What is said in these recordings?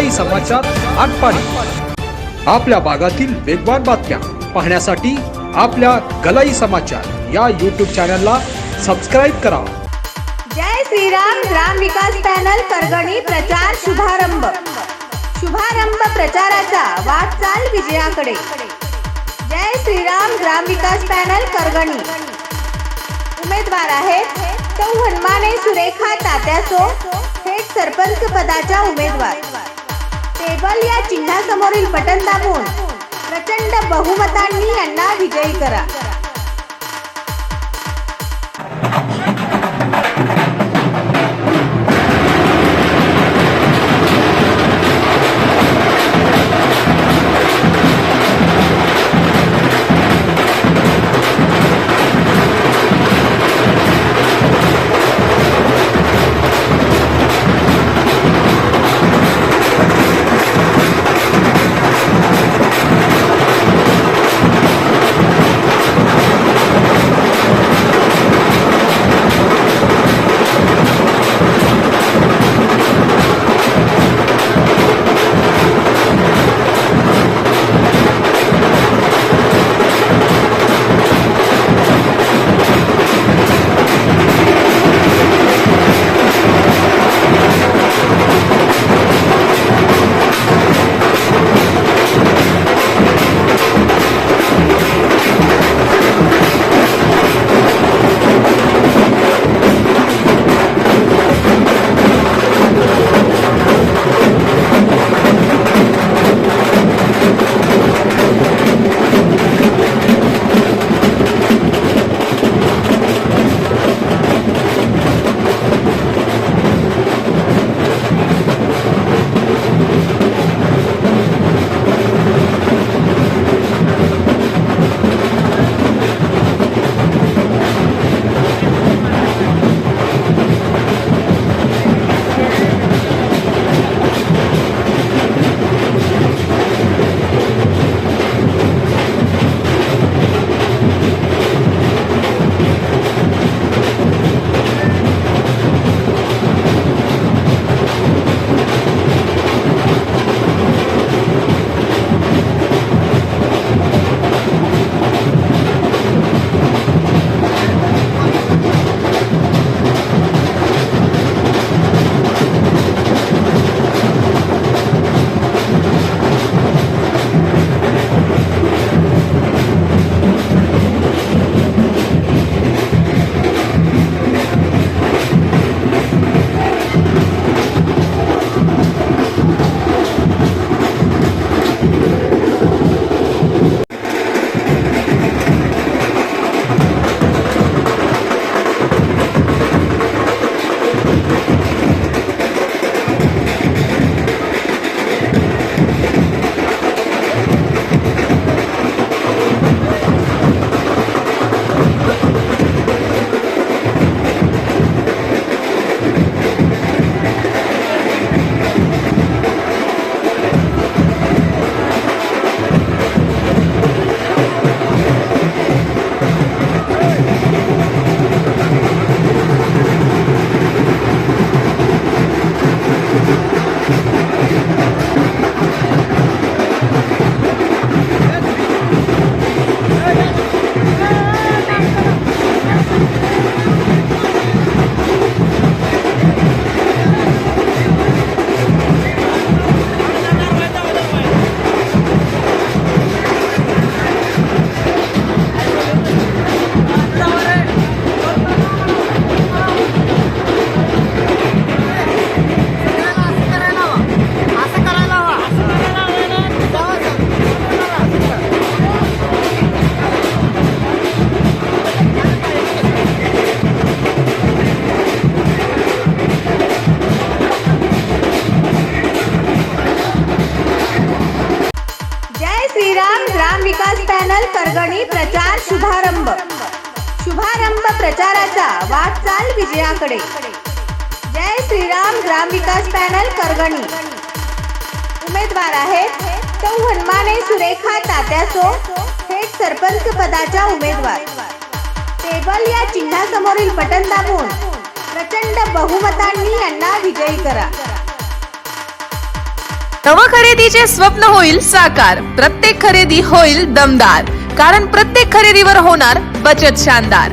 सकाळी समाचार आटपाडी. आपल्या भागातील वेगवान बातम्या पाहण्यासाठी आपल्या गलाई समाचार या यूट्यूब चॅनलला सबस्क्राईब करा. जय श्रीराम ग्राम विकास पॅनल परगणी प्रचार शुभारंभ. शुभारंभ प्रचाराचा वाटचाल विजयाकडे. जय श्रीराम ग्राम विकास पॅनल करगणी उमेदवार आहेत सौ हनुमाने सुरेखा तात्यासो थेट सरपंच पदाच्या उमेदवार. टेबल या चिन्हासमोरील बटन दाबून प्रचंड बहुमतांनी यांना विजयी करा. विजयाकडे. जय श्रीराम ग्राम विकास पॅनल करगणी उमेदवार आहेत तो हनुमाने सुरेखा तात्यासो थेट सरपंच पदाच्या उमेदवार. टेबल या चिन्हासमोरील बटन दाबून प्रचंड बहुमतांनी यांना विजयी करा. नव खरेदीचे स्वप्न होईल साकार प्रत्येक खरेदी होईल दमदार. कारण प्रत्येक खरेदीवर होणार बचत शानदार.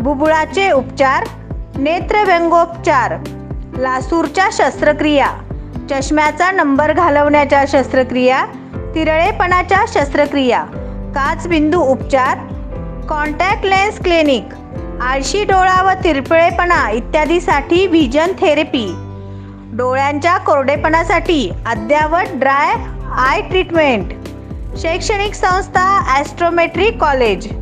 बुबुळाचे उपचार नेत्रव्यंगोपचार लासूरच्या शस्त्रक्रिया चष्म्याचा नंबर घालवण्याच्या शस्त्रक्रिया तिरळेपणाच्या शस्त्रक्रिया काचबिंदू उपचार कॉन्टॅक्ट लेन्स क्लिनिक आळशी डोळा व तिरपिळेपणा इत्यादीसाठी व्हिजन थेरपी. डोळ्यांच्या कोरडेपणासाठी अद्यावत ड्राय आय ट्रीटमेंट. शैक्षणिक संस्था astrometry college.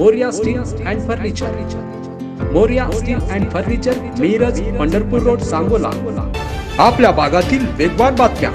Morya steel and furniture Morya steel and furniture Miraj Pandharpur road Sangola आपल्या भागातील वेगवान बातम्या.